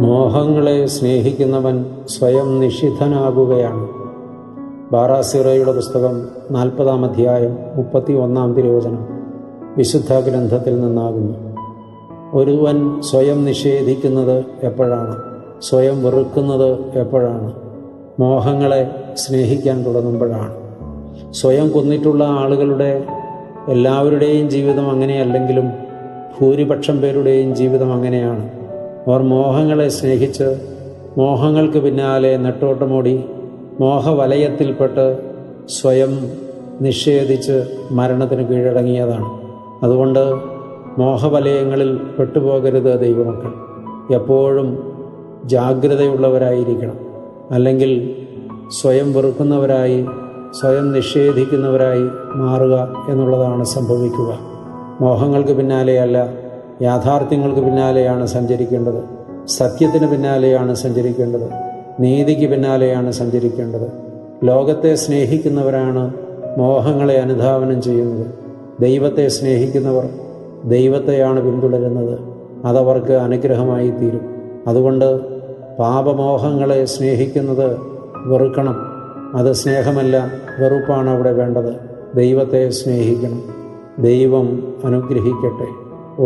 മോഹങ്ങളെ സ്നേഹിക്കുന്നവൻ സ്വയം നിഷിദ്ധനാകുകയാണ്. ബാറാസിറയുടെ പുസ്തകം നാൽപ്പതാം അധ്യായം മുപ്പത്തി ഒന്നാം തിരുവചനം വിശുദ്ധ ഗ്രന്ഥത്തിൽ നിന്നാകുന്നു. ഒരുവൻ സ്വയം നിഷേധിക്കുന്നത് എപ്പോഴാണ്? സ്വയം വെറുക്കുന്നത് എപ്പോഴാണ്? മോഹങ്ങളെ സ്നേഹിക്കാൻ തുടങ്ങുമ്പോഴാണ്. സ്വയം കൊന്നിട്ടുള്ള ആളുകളുടെ എല്ലാവരുടെയും ജീവിതം അങ്ങനെയല്ലെങ്കിലും ഭൂരിപക്ഷം പേരുടെയും ജീവിതം അങ്ങനെയാണ്. അവർ മോഹങ്ങളെ സ്നേഹിച്ച് മോഹങ്ങൾക്ക് പിന്നാലെ നെട്ടോട്ടമോടി മോഹവലയത്തിൽപ്പെട്ട് സ്വയം നിഷേധിച്ച് മരണത്തിന് കീഴടങ്ങിയതാണ്. അതുകൊണ്ട് മോഹവലയങ്ങളിൽ പെട്ടുപോകരുത് ദൈവമക്കൾ. എപ്പോഴും ജാഗ്രതയുള്ളവരായിരിക്കണം. അല്ലെങ്കിൽ സ്വയം വെറുക്കുന്നവരായി സ്വയം നിഷേധിക്കുന്നവരായി മാറുക എന്നുള്ളതാണ് സംഭവിക്കുക. മോഹങ്ങൾക്ക് പിന്നാലെയല്ല യാഥാർത്ഥ്യങ്ങൾക്ക് പിന്നാലെയാണ് സഞ്ചരിക്കേണ്ടത്. സത്യത്തിന് പിന്നാലെയാണ് സഞ്ചരിക്കേണ്ടത്. നീതിക്ക് പിന്നാലെയാണ് സഞ്ചരിക്കേണ്ടത്. ലോകത്തെ സ്നേഹിക്കുന്നവരാണ് മോഹങ്ങളെ അനുധാവനം ചെയ്യുന്നത്. ദൈവത്തെ സ്നേഹിക്കുന്നവർ ദൈവത്തെയാണ് പിന്തുടരുന്നത്. അതവർക്ക് അനുഗ്രഹമായി തീരും അതുകൊണ്ട് പാപമോഹങ്ങളെ സ്നേഹിക്കുന്നത് വെറുക്കണം. അത് സ്നേഹമല്ല വെറുപ്പാണ് അവിടെ വേണ്ടത്. ദൈവത്തെ സ്നേഹിക്കണം. ദൈവം അനുഗ്രഹിക്കട്ടെ.